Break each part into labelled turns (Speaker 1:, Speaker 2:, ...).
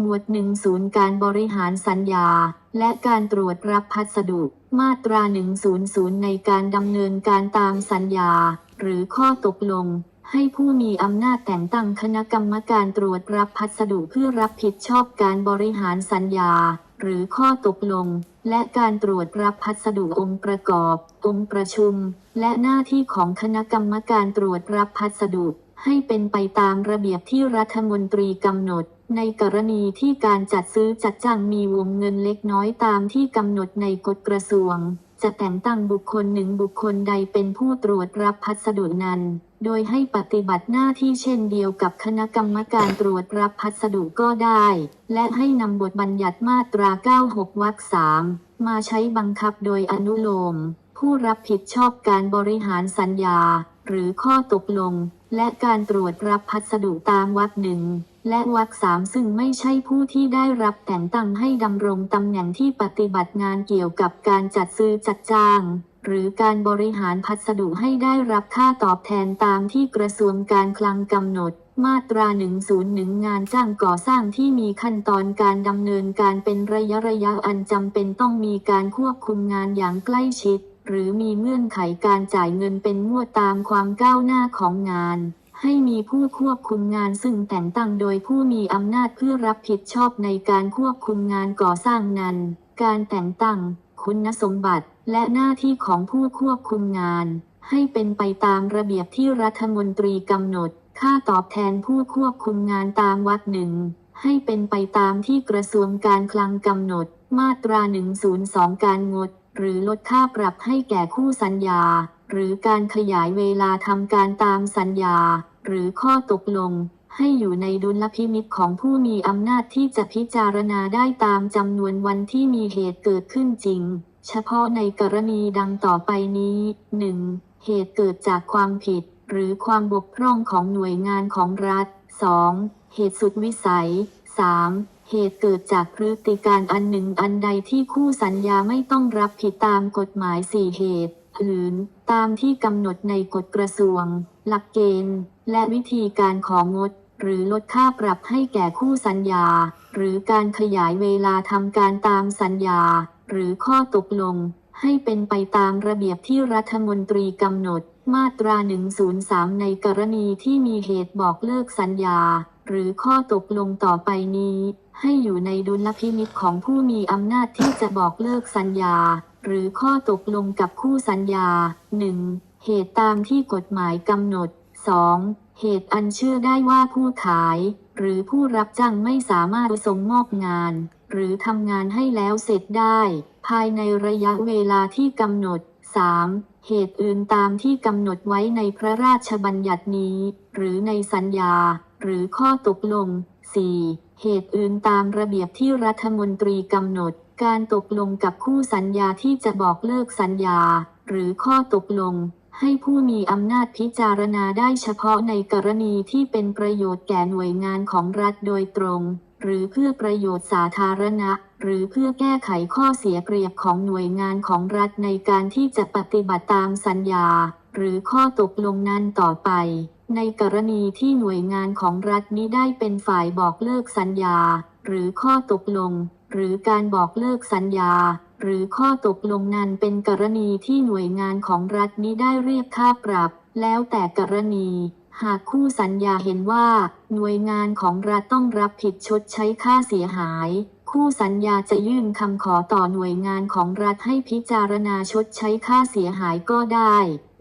Speaker 1: หมวดหนึ่งศูนย์การบริหารสัญญา และการตรวจรับพัสดุ มาตรา100 ในการดำเนินการตามสัญญา หรือข้อตกลง ให้ผู้มีอำนาจแต่งตั้งคณะกรรมการตรวจรับพัสดุเพื่อรับผิดชอบการบริหารสัญญา หรือข้อตกลง และการตรวจรับพัสดุองค์ประกอบ องค์ประชุม และหน้าที่ของคณะกรรมการตรวจรับพัสดุ ให้เป็นไปตามระเบียบที่รัฐมนตรีกำหนด ในกรณีที่การจัดซื้อจัดจ้างมีวงเงินเล็กน้อยตามที่กำหนดในกฎกระทรวง จะแต่งตั้งบุคคลหนึ่งบุคคลใดเป็นผู้ตรวจรับพัสดุนั้น โดยให้ปฏิบัติหน้าที่เช่นเดียวกับคณะกรรมการตรวจรับพัสดุก็ได้ และให้นำบทบัญญัติมาตรา 96 วรรคสามมาใช้บังคับโดยอนุโลม ผู้รับผิดชอบการบริหารสัญญา หรือข้อตกลง และการตรวจรับพัสดุตามวรรคหนึ่ง และวรรคสามซึ่งไม่ใช่ผู้ที่ได้รับแต่งตั้งให้ดำรงตำแหน่งที่ปฏิบัติงานเกี่ยวกับการจัดซื้อจัดจ้าง หรือการบริหารพัสดุให้ได้รับค่าตอบแทนตามที่กระทรวงการคลังกำหนด มาตรา 101 งานจ้างก่อสร้างที่มีขั้นตอนการดำเนินการเป็นระยะระยะอันจำเป็นต้องมีการควบคุมงานอย่างใกล้ชิด หรือมีเงื่อนไขการจ่ายเงินเป็นงวดตามความก้าวหน้าของงาน ให้มีผู้ควบคุมงานซึ่งแต่งตั้งโดยผู้มีอำนาจเพื่อรับผิดชอบในการควบคุมงานก่อสร้างนั้น การแต่งตั้ง คุณสมบัติ และหน้าที่ของผู้ควบคุมงาน ให้เป็นไปตามระเบียบที่รัฐมนตรีกำหนด ค่าตอบแทนผู้ควบคุมงานตามวรรคหนึ่ง ให้เป็นไปตามที่กระทรวงการคลังกำหนด มาตรา 102 การงด หรือลดค่าปรับให้แก่คู่สัญญา หรือการขยายเวลาทำการตามสัญญา หรือข้อตกลง ให้อยู่ในดุลพินิจของผู้มีอำนาจที่จะพิจารณาได้ตามจำนวนวันที่มีเหตุเกิดขึ้นจริง เฉพาะในกรณีดังต่อไปนี้ 1. เหตุเกิดจากความผิด หรือความบกพร่องของหน่วยงานของรัฐ 2. เหตุสุดวิสัย 3. เหตุเกิดจากพฤติการอันหนึ่งอันใดที่คู่สัญญาไม่ต้องรับผิดตามกฎหมาย4เหตุ อื่น ตามที่กำหนดในกฎกระทรวง หลักเกณฑ์ และวิธีการของงด หรือลดค่าปรับให้แก่คู่สัญญา หรือการขยายเวลาทำการตามสัญญา หรือข้อตกลง ให้เป็นไปตามระเบียบที่รัฐมนตรีกำหนด มาตรา 103 ในกรณีที่มีเหตุบอกเลิกสัญญา หรือข้อตกลงต่อไปนี้ ให้อยู่ในดุลพินิจของผู้มีอำนาจที่จะบอกเลิกสัญญา หรือข้อตกลงกับคู่สัญญา 1. เหตุตามที่กฎหมายกำหนด 2. เหตุอันเชื่อได้ว่าผู้ขาย หรือผู้รับจ้างไม่สามารถส่งมอบงาน หรือทำงานให้แล้วเสร็จได้ ภายในระยะเวลาที่กำหนด 3. เหตุอื่นตามที่กำหนดไว้ในพระราชบัญญัตินี้ หรือในสัญญา หรือข้อตกลง 4. เหตุอื่นตามระเบียบที่รัฐมนตรีกำหนด การตกลงกับคู่สัญญาที่จะบอกเลิกสัญญา หรือข้อตกลง ให้ผู้มีอำนาจพิจารณาได้เฉพาะในกรณีที่เป็นประโยชน์แก่หน่วยงานของรัฐโดยตรง หรือเพื่อประโยชน์สาธารณะ หรือเพื่อแก้ไขข้อเสียเปรียบของหน่วยงานของรัฐในการที่จะปฏิบัติตามสัญญา หรือข้อตกลงนั้นต่อไปในกรณีที่หน่วยงานของรัฐนี้ได้เป็นฝ่ายบอกเลิกสัญญา หรือข้อตกลง หรือการบอกเลิกสัญญา หรือข้อตกลงนั้นเป็นกรณีที่หน่วยงานของรัฐนี้ได้เรียกค่าปรับ แล้วแต่กรณี หากคู่สัญญาเห็นว่า หน่วยงานของรัฐต้องรับผิดชดใช้ค่าเสียหาย คู่สัญญาจะยื่นคำขอต่อหน่วยงานของรัฐให้พิจารณาชดใช้ค่าเสียหายก็ได้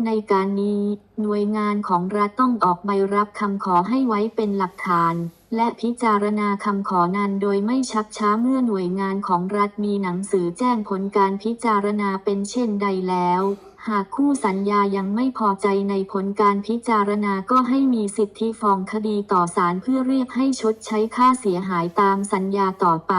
Speaker 1: ในการนี้ หน่วยงานของรัฐต้องออกใบรับคำขอให้ไว้เป็นหลักฐาน และพิจารณาคำขอนั้นโดยไม่ชักช้าเมื่อหน่วยงานของรัฐมีหนังสือแจ้งผลการพิจารณาเป็นเช่นใดแล้ว หากคู่สัญญายังไม่พอใจในผลการพิจารณาก็ให้มีสิทธิฟ้องคดีต่อศาลเพื่อเรียกให้ชดใช้ค่าเสียหายตามสัญญาต่อไป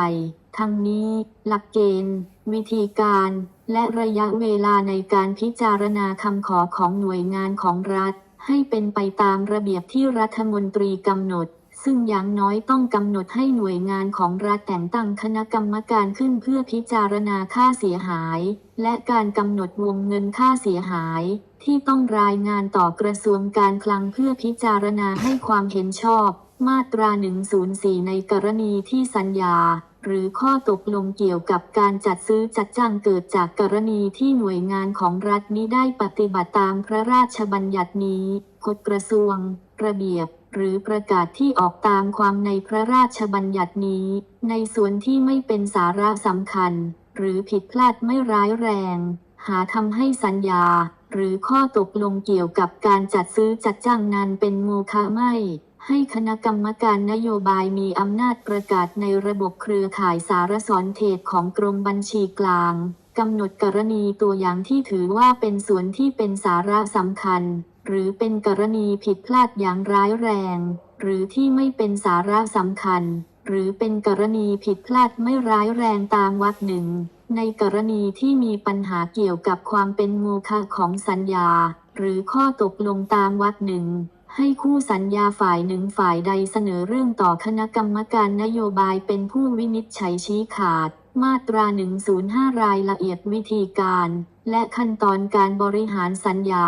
Speaker 1: ทั้งนี้ หลักเกณฑ์ วิธีการและระยะเวลาในการพิจารณาคำขอของหน่วยงานของรัฐ ให้เป็นไปตามระเบียบที่รัฐมนตรีกำหนด ซึ่งอย่างน้อยต้องกำหนดให้หน่วยงานของรัฐแต่งตั้งคณะกรรมการขึ้นเพื่อพิจารณาค่าเสียหาย และการกำหนดวงเงินค่าเสียหาย ที่ต้องรายงานต่อกระทรวงการคลังเพื่อพิจารณาให้ความเห็นชอบ มาตรา 104 ในกรณีที่สัญญา หรือข้อตกลงเกี่ยวกับการจัดซื้อจัดจ้างเกิดจากกรณีที่หน่วยงานของรัฐมิได้ปฏิบัติตามพระราชบัญญัตินี้กฎกระทรวง ระเบียบ หรือประกาศที่ออกตามความในพระราชบัญญัตินี้ ในส่วนที่ไม่เป็นสาระสำคัญ หรือผิดพลาดไม่ร้ายแรง หาทำให้สัญญา หรือข้อตกลงเกี่ยวกับการจัดซื้อจัดจ้างนั้นเป็นโมฆะไม่ ให้คณะกรรมการนโยบายมีอำนาจประกาศในระบบเครือข่ายสารสนเทศของกรมบัญชีกลางกำหนดกรณีตัวอย่างที่ถือว่าเป็นส่วนที่เป็นสาระสำคัญ หรือเป็นกรณีผิดพลาดอย่างร้ายแรง หรือที่ไม่เป็นสาระสำคัญ หรือเป็นกรณีผิดพลาดไม่ร้ายแรงตามวรรคหนึ่ง ในกรณีที่มีปัญหาเกี่ยวกับความเป็นโมฆะของสัญญา หรือข้อตกลงตามวรรคหนึ่งให้คู่สัญญาฝ่ายหนึ่งฝ่ายใดเสนอเรื่องต่อคณะกรรมการนโยบายเป็นผู้วินิจฉัยชี้ขาด มาตรา 105 รายละเอียดวิธีการ และขั้นตอนการบริหารสัญญา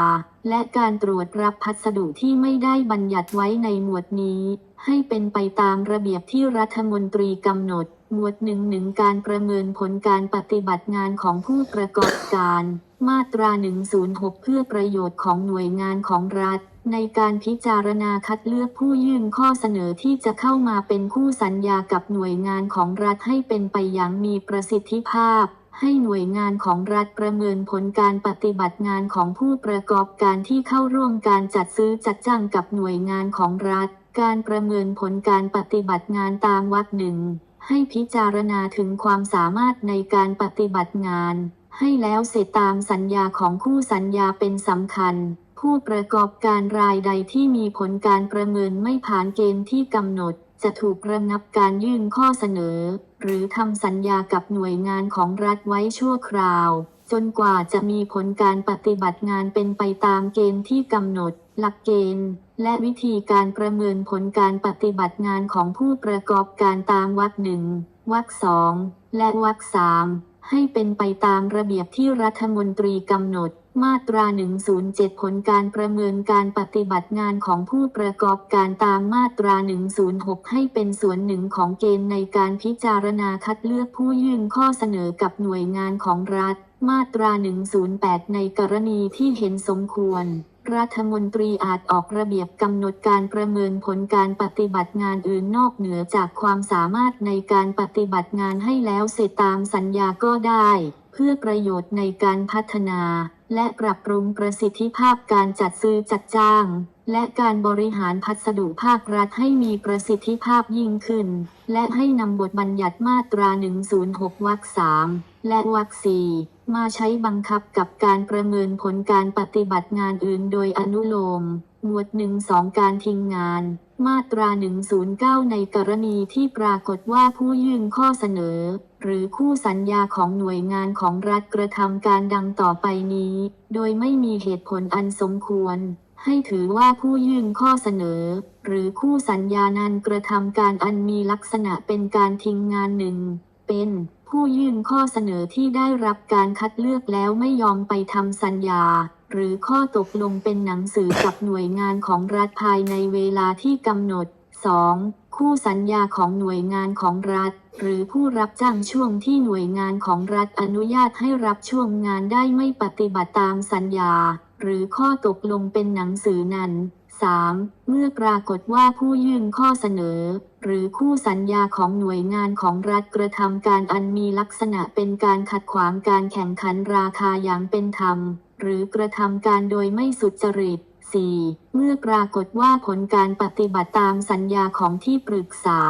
Speaker 1: และการตรวจรับพัสดุที่ไม่ได้บัญญัติไว้ในหมวดนี้ ให้เป็นไปตามระเบียบที่รัฐมนตรีกำหนด หมวดหนึ่งหนึ่งการประเมินผลการปฏิบัติงานของผู้ประกอบการ มาตรา 106 เพื่อประโยชน์ของหน่วยงานของรัฐ ในการพิจารณาคัดเลือกผู้ยื่นข้อเสนอที่จะเข้ามาเป็นคู่สัญญากับหน่วยงานของรัฐให้เป็นไปอย่างมีประสิทธิภาพ ให้หน่วยงานของรัฐประเมินผลการปฏิบัติงานของผู้ประกอบการที่เข้าร่วมการจัดซื้อจัดจ้างกับหน่วยงานของรัฐ การประเมินผลการปฏิบัติงานตามวรรคหนึ่งให้พิจารณาถึงความสามารถในการปฏิบัติงาน ให้แล้วเสร็จตามสัญญาของคู่สัญญาเป็นสำคัญ ผู้ประกอบการรายใดที่มีผลการประเมินไม่ผ่านเกณฑ์ที่กำหนด จะถูกระงับการยื่นข้อเสนอ หรือทำสัญญากับหน่วยงานของรัฐไว้ชั่วคราว จนกว่าจะมีผลการปฏิบัติงานเป็นไปตามเกณฑ์ที่กำหนด หลักเกณฑ์ และวิธีการประเมินผลการปฏิบัติงานของผู้ประกอบการตามวรรคหนึ่งวรรคสองและวรรคสามให้เป็นไปตามระเบียบที่รัฐมนตรีกำหนด มาตรา 107 ผลการประเมินการปฏิบัติงานของผู้ประกอบการตามมาตรา 106 ให้เป็นส่วนหนึ่งของเกณฑ์ในการพิจารณาคัดเลือกผู้ยื่นข้อเสนอกับหน่วยงานของรัฐ มาตรา 108 ในกรณีที่เห็นสมควร รัฐมนตรีอาจออกระเบียบกำหนดการประเมินผลการปฏิบัติงานอื่นนอกเหนือจากความสามารถในการปฏิบัติงานให้แล้วเสร็จตามสัญญาก็ได้ เพื่อประโยชน์ในการพัฒนา และปรับปรุงประสิทธิภาพการจัดซื้อจัดจ้าง และการบริหารพัสดุภาครัฐให้มีประสิทธิภาพยิ่งขึ้น และให้นำบทบัญญัติมาตรา 106 วรรค 3 และวรรค 4 มาใช้บังคับกับการประเมินผลการปฏิบัติงานอื่นโดยอนุโลม หมวด1-2การทิ้งงาน มาตรา 109 ในกรณีที่ปรากฏว่าผู้ยื่นข้อเสนอ หรือคู่สัญญาของหน่วยงานของรัฐกระทำการดังต่อไปนี้ โดยไม่มีเหตุผลอันสมควร ให้ถือว่าผู้ยื่นข้อเสนอ หรือคู่สัญญานั้นกระทำการอันมีลักษณะเป็นการทิ้งงานหนึ่ง เป็นผู้ยื่นข้อเสนอที่ได้รับการคัดเลือกแล้วไม่ยอมไปทำสัญญา หรือข้อตกลงเป็นหนังสือกับหน่วยงานของรัฐภายในเวลาที่กำหนด 2. คู่สัญญาของหน่วยงานของรัฐ หรือผู้รับจ้างช่วงที่หน่วยงานของรัฐอนุญาตให้รับช่วงงานได้ไม่ปฏิบัติตามสัญญา หรือข้อตกลงเป็นหนังสือนั้น 3. เมื่อปรากฏว่าผู้ยื่นข้อเสนอ หรือคู่สัญญาของหน่วยงานของรัฐกระทำการอันมีลักษณะเป็นการขัดขวางการแข่งขันราคาอย่างเป็นธรรม หรือกระทำการโดยไม่สุจริต 4. เมื่อปรากฏว่าผลการปฏิบัติตามสัญญาของที่ปรึกษา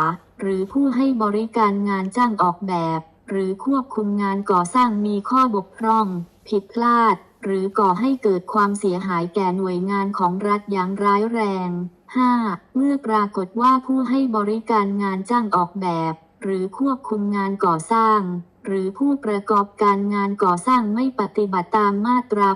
Speaker 1: หรือผู้ให้บริการงานจ้างออกแบบ หรือควบคุมงานก่อสร้างมีข้อบกพร่อง ผิดพลาด หรือก่อให้เกิดความเสียหายแก่หน่วยงานของรัฐอย่างร้ายแรง 5. เมื่อปรากฏว่าผู้ให้บริการงานจ้างออกแบบ หรือควบคุมงานก่อสร้าง หรือผู้ประกอบการงานก่อสร้างไม่ปฏิบัติตามมาตรา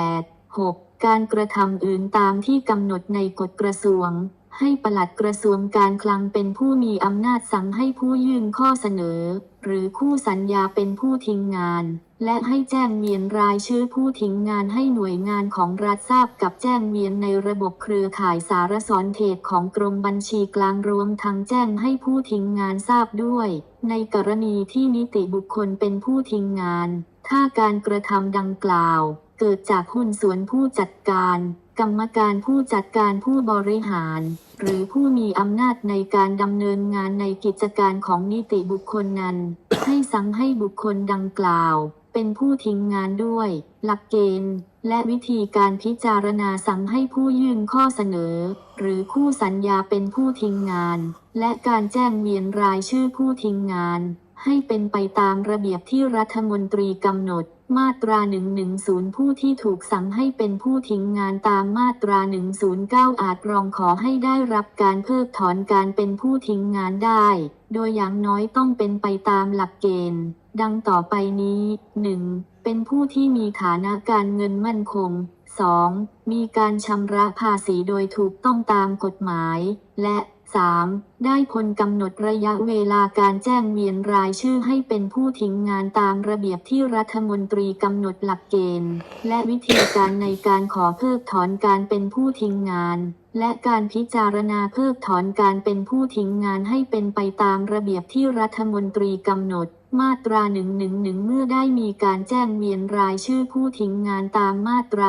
Speaker 1: 88 6. การกระทำอื่นตามที่กำหนดในกฎกระทรวง ให้ปลัดกระทรวงการคลังเป็นผู้มีอำนาจสั่งให้ผู้ยื่นข้อเสนอ หรือคู่สัญญาเป็นผู้ทิ้งงาน และให้แจ้งเวียนรายชื่อผู้ทิ้งงานให้หน่วยงานของรัฐทราบกับแจ้งเวียนในระบบเครือข่ายสารสนเทศของกรมบัญชีกลางรวมทั้งแจ้งให้ผู้ทิ้งงานทราบด้วย ในกรณีที่นิติบุคคลเป็นผู้ทิ้งงาน ถ้าการกระทำดังกล่าว เกิดจากหุ้นส่วนผู้จัดการ กรรมการผู้จัดการผู้บริหาร หรือผู้มีอำนาจในการดำเนินงานในกิจการของนิติบุคคลนั้น ให้สั่งให้บุคคลดังกล่าว เป็นผู้ทิ้งงานด้วย หลักเกณฑ์ และวิธีการพิจารณาสั่งให้ผู้ยื่นข้อเสนอ หรือคู่สัญญาเป็นผู้ทิ้งงาน และการแจ้งเวียนรายชื่อผู้ทิ้งงาน ให้เป็นไปตามระเบียบที่รัฐมนตรีกำหนด มาตรา 110 ผู้ที่ถูกสั่งให้เป็นผู้ทิ้งงานตามมาตรา 109 อาจร้องขอให้ได้รับการเพิกถอนการเป็นผู้ทิ้งงานได้ โดยอย่างน้อยต้องเป็นไปตามหลักเกณฑ์ ดังต่อไปนี้ 1. เป็นผู้ที่มีฐานะการเงินมั่นคง 2. มีการชำระภาษีโดยถูกต้องตามกฎหมาย และ 3. ได้พ้นกำหนดระยะเวลาการแจ้งเวียนรายชื่อให้เป็นผู้ทิ้งงานตามระเบียบที่รัฐมนตรีกำหนดหลักเกณฑ์ และวิธีการในการขอเพิกถอนการเป็นผู้ทิ้งงาน และการพิจารณาเพิกถอนการเป็นผู้ทิ้งงานให้เป็นไปตามระเบียบที่รัฐมนตรีกำหนดมาตรา111 เมื่อได้มีการแจ้งเวียนรายชื่อผู้ทิ้งงานตามมาตรา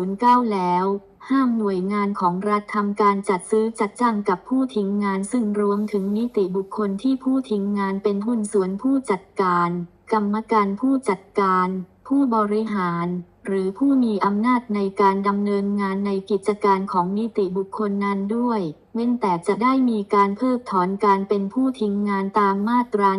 Speaker 1: 109 แล้ว ห้ามหน่วยงานของรัฐทำการจัดซื้อจัดจ้างกับผู้ทิ้งงานซึ่งรวมถึงนิติบุคคลที่ผู้ทิ้งงานเป็นหุ้นส่วนผู้จัดการ กรรมการผู้จัดการ ผู้บริหาร หรือผู้มีอำนาจในการดำเนินงานในกิจการของนิติบุคคลนั้นด้วย เว้นแต่จะได้มีการเพิกถอนการเป็นผู้ทิ้งงานตามมาตรา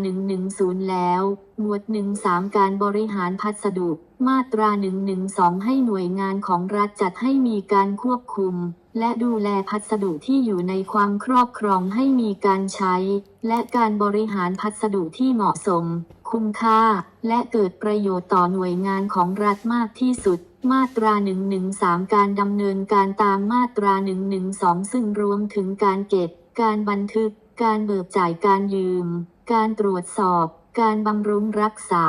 Speaker 1: 110 แล้ว หมวด 13 การบริหารพัสดุ มาตรา 112 ให้หน่วยงานของรัฐจัดให้มีการควบคุม และดูแลพัสดุที่อยู่ในความครอบครองให้มีการใช้ และการบริหารพัสดุที่เหมาะสม คุ้มค่า และเกิดประโยชน์ต่อหน่วยงานของรัฐมากที่สุด มาตรา 113 การดำเนินการตามมาตรา 112 ซึ่งรวมถึงการเก็บ การบันทึก การเบิกจ่ายการยืม การตรวจสอบ การบำรุงรักษา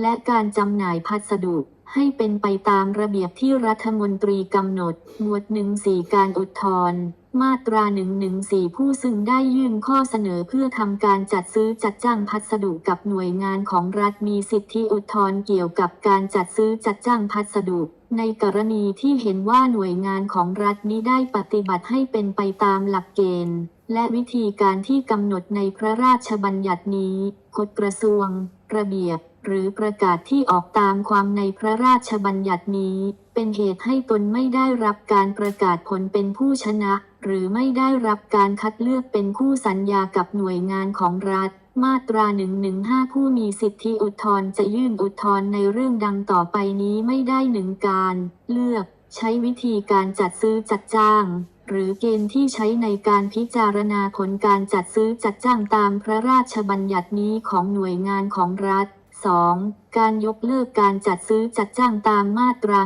Speaker 1: และการจำหน่ายพัสดุให้เป็นไปตามระเบียบที่รัฐมนตรีกำหนด หมวด 14 การอุทธรณ์มาตรา 114 ผู้ซึ่งได้ยื่นข้อเสนอเพื่อทำการจัดซื้อจัดจ้างพัสดุกับหน่วยงานของรัฐมีสิทธิอุทธรณ์เกี่ยวกับการจัดซื้อจัดจ้างพัสดุ ในกรณีที่เห็นว่าหน่วยงานของรัฐนี้ได้ปฏิบัติให้เป็นไปตามหลักเกณฑ์ และวิธีการที่กำหนดในพระราชบัญญัตินี้กฎกระทรวง ระเบียบ หรือประกาศที่ออกตามความในพระราชบัญญัตินี้ เป็นเหตุให้ตนไม่ได้รับการประกาศผลเป็นผู้ชนะ หรือไม่ได้รับการคัดเลือกเป็นคู่สัญญากับหน่วยงานของรัฐ มาตรา 115 ผู้มีสิทธิอุทธรณ์จะยื่นอุทธรณ์ในเรื่องดังต่อไปนี้ไม่ได้หนึ่งการ เลือก ใช้วิธีการจัดซื้อจัดจ้าง หรือเกณฑ์ที่ใช้ในการพิจารณาผลการจัดซื้อจัดจ้างตามพระราชบัญญัตินี้ของหน่วยงานของรัฐ 2. การยกเลิกการจัดซื้อจัดจ้างตามมาตรา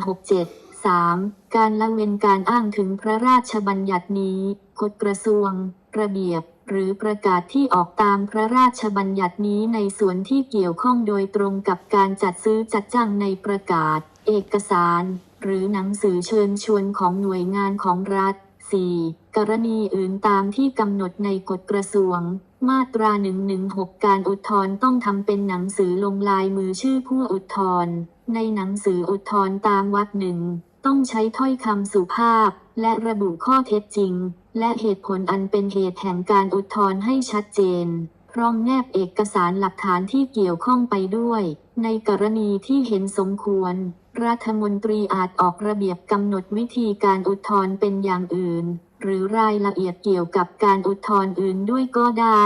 Speaker 1: 67 3. การละเว้นการอ้างถึงพระราชบัญญัตินี้ กฎกระทรวง ระเบียบ หรือประกาศที่ออกตามพระราชบัญญัตินี้ในส่วนที่เกี่ยวข้องโดยตรงกับการจัดซื้อจัดจ้างในประกาศ เอกสาร หรือหนังสือเชิญชวนของหน่วยงานของรัฐ 4. กรณีอื่นตามที่กำหนดในกฎกระทรวง มาตรา 116 การอุทธรณ์ต้องทำเป็นหนังสือลงลายมือชื่อผู้อุทธรณ์ในหนังสืออุทธรณ์ตามวรรคหนึ่งต้องใช้ถ้อยคำสุภาพ และระบุข้อเท็จจริง และเหตุผลอันเป็นเหตุแห่งการอุทธรณ์ให้ชัดเจน พร้อมแนบเอกสารหลักฐานที่เกี่ยวข้องไปด้วย ในกรณีที่เห็นสมควร รัฐมนตรีอาจออกระเบียบกำหนดวิธีการอุทธรณ์เป็นอย่างอื่น หรือรายละเอียดเกี่ยวกับการอุทธรณ์อื่นด้วยก็ได้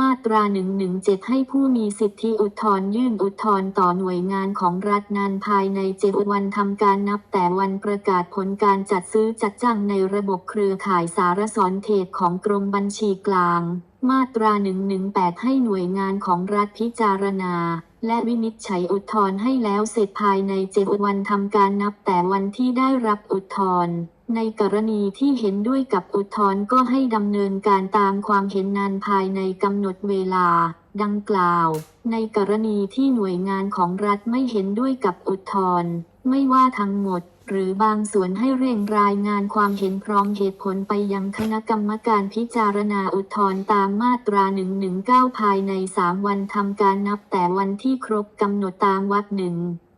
Speaker 1: มาตรา 117 ให้ผู้มีสิทธิอุทธรยื่นอุทธรต่อหน่วยงานของรัฐนานภายในเจ็ดวันทำการนับแต่วันประกาศผลการจัดซื้อจัดจ้างในระบบเครือข่ายสารสนเทศของกรมบัญชีกลาง มาตรา 118 ให้หน่วยงานของรัฐพิจารณา และวินิจฉัยอุทธรณ์ให้แล้วเสร็จภายในเจ็ดวันทำการนับแต่วันที่ได้รับอุทธรณ์ในกรณีที่เห็นด้วยกับอุทธรณ์ก็ให้ดำเนินการตามความเห็นนานภายในกำหนดเวลา ดังกล่าว ในกรณีที่หน่วยงานของรัฐไม่เห็นด้วยกับอุทธรณ์ไม่ว่าทั้งหมด หรือบางส่วนให้เร่งรายงานความเห็นพร้อมเหตุผลไปยังคณะกรรมการพิจารณาอุทธรณ์ตามมาตรา 119 ภายใน 3 วันทำการนับแต่วันที่ครบกำหนดตามวรรคหนึ่ง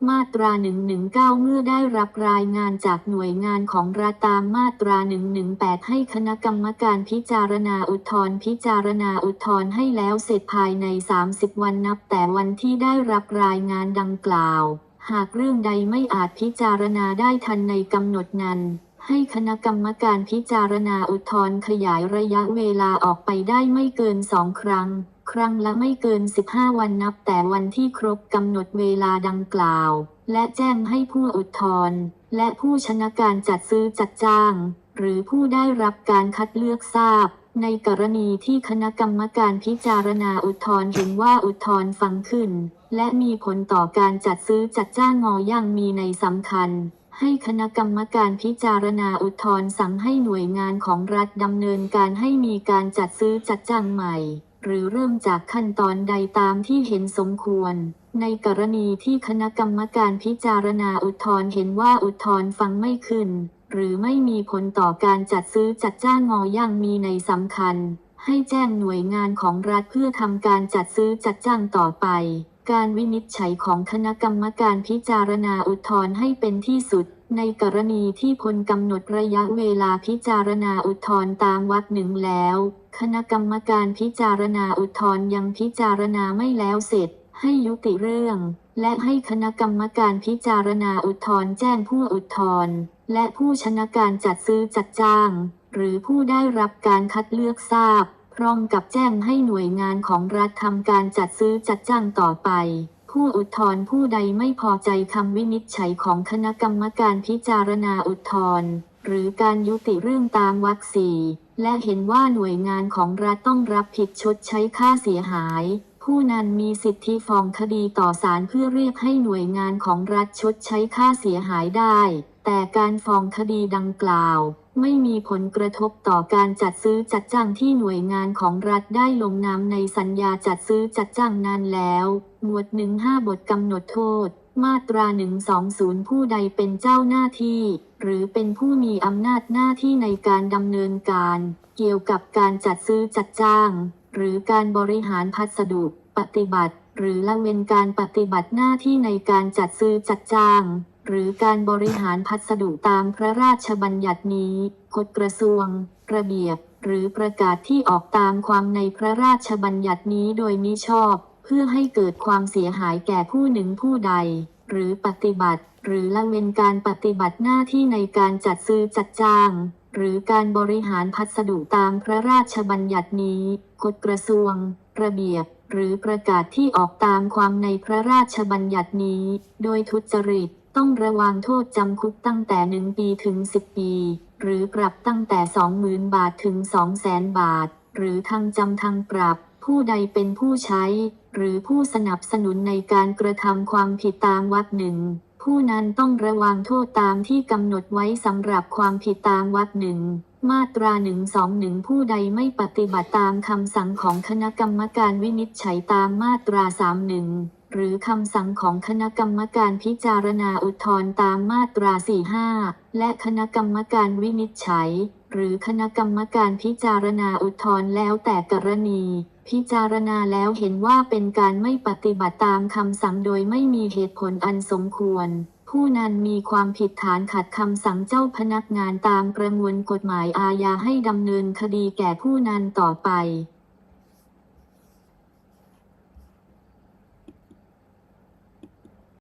Speaker 1: มาตรา 119 เมื่อได้รับรายงานจากหน่วยงานของรัฐตามมาตรา 118 ให้คณะกรรมการพิจารณาอุทธรณ์พิจารณาอุทธรณ์ให้แล้วเสร็จภายใน 30 วันนับแต่วันที่ได้รับรายงานดังกล่าว หากเรื่องใดไม่อาจพิจารณาได้ทันในกำหนดนั้น ให้คณะกรรมการพิจารณาอุทธรณ์ขยายระยะเวลาออกไปได้ไม่เกินสองครั้ง ครั้งละไม่เกิน 15 วันนับแต่วันที่ครบกำหนดเวลาดังกล่าว และแจ้งให้ผู้อุทธรณ์และผู้ชนะการจัดซื้อจัดจ้าง หรือผู้ได้รับการคัดเลือกทราบ ในกรณีที่คณะกรรมการพิจารณาอุทธรณ์เห็นว่าอุทธรณ์ฟังขึ้น และมีผลต่อการจัดซื้อจัดจ้างงอย่างมีในสำคัญ ให้คณะกรรมการพิจารณาอุทธรณ์สั่งให้หน่วยงานของรัฐดำเนินการให้มีการจัดซื้อจัดจ้างใหม่ หรือเริ่มจากขั้นตอนใดตามที่เห็นสมควร ในกรณีที่คณะกรรมการพิจารณาอุทธรณ์เห็นว่าอุทธรณ์ฟังไม่ขึ้น หรือไม่มีผลต่อการจัดซื้อจัดจ้างงอย่างมีในสำคัญ ให้แจ้งหน่วยงานของรัฐเพื่อทำการจัดซื้อจัดจ้างต่อไป การวินิจฉัยของคณะกรรมการพิจารณาอุทธรณ์ให้เป็นที่สุด ในกรณีที่พ้นกำหนดระยะเวลาพิจารณาอุทธรณ์ตามวรรคหนึ่งแล้ว คณะกรรมการพิจารณาอุทธรณ์ยังพิจารณาไม่แล้วเสร็จ ให้ยุติเรื่อง และให้คณะกรรมการพิจารณาอุทธรณ์แจ้งผู้อุทธรณ์ และผู้ชนะการจัดซื้อจัดจ้าง หรือผู้ได้รับการคัดเลือกทราบ พร้อมกับแจ้งให้หน่วยงานของรัฐทำการจัดซื้อจัดจ้างต่อไป ผู้อุทธรณ์ผู้ใดไม่พอใจคำวินิจฉัยของคณะกรรมการพิจารณาอุทธรณ์หรือการยุติเรื่องตามวรรคสี่และเห็นว่าหน่วยงานของรัฐต้องรับผิดชดใช้ค่าเสียหาย ผู้นั้นมีสิทธิฟ้องคดีต่อศาลเพื่อเรียกให้หน่วยงานของรัฐชดใช้ค่าเสียหายได้ แต่การฟ้องคดีดังกล่าว ไม่มีผลกระทบต่อการจัดซื้อจัดจ้างที่หน่วยงานของรัฐได้ลงนามในสัญญาจัดซื้อจัดจ้างนั้นแล้ว หมวดหนึ่งห้าบทกำหนดโทษ มาตรา 120 ผู้ใดเป็นเจ้าหน้าที่ หรือเป็นผู้มีอำนาจหน้าที่ในการดำเนินการ เกี่ยวกับการจัดซื้อจัดจ้าง หรือการบริหารพัสดุ ปฏิบัติ หรือละเว้นการปฏิบัติหน้าที่ในการจัดซื้อจัดจ้าง หรือการบริหารพัสดุตามพระราชบัญญัตินี้ กฎกระทรวง ระเบียบ หรือประกาศที่ออกตามความในพระราชบัญญัตินี้โดยมิชอบ เพื่อให้เกิดความเสียหายแก่ผู้หนึ่งผู้ใด หรือปฏิบัติ หรือละเว้นการปฏิบัติหน้าที่ในการจัดซื้อจัดจ้าง หรือการบริหารพัสดุตามพระราชบัญญัตินี้ กฎกระทรวง ระเบียบ หรือประกาศที่ออกตามความในพระราชบัญญัตินี้ โดยทุจริต ต้องระวังโทษจำคุกตั้งแต่หนึ่งปีถึงสิบปี หรือปรับตั้งแต่สองหมื่นบาทถึงสองแสนบาท หรือทางจำทางปรับ ผู้ใดเป็นผู้ใช้ หรือผู้สนับสนุนในการกระทำความผิดตามวรรคหนึ่งผู้นั้นต้องระวังโทษตามที่กำหนดไว้สำหรับความผิดตามวรรคหนึ่งมาตรา121 ผู้ใดไม่ปฏิบัติตามคำสั่งของคณะกรรมการวินิจฉัยตามมาตรา 31 หรือคำสั่งของคณะกรรมการพิจารณาอุทธรณ์ตามมาตรา 45 และคณะกรรมการวินิจฉัย หรือคณะกรรมการพิจารณาอุทธรณ์แล้วแต่กรณี พิจารณาแล้วเห็นว่าเป็นการไม่ปฏิบัติตามคำสั่งโดยไม่มีเหตุผลอันสมควร ผู้นั้นมีความผิดฐานขัดคำสั่งเจ้าพนักงานตามประมวลกฎหมายอาญาให้ดำเนินคดีแก่ผู้นั้นต่อไป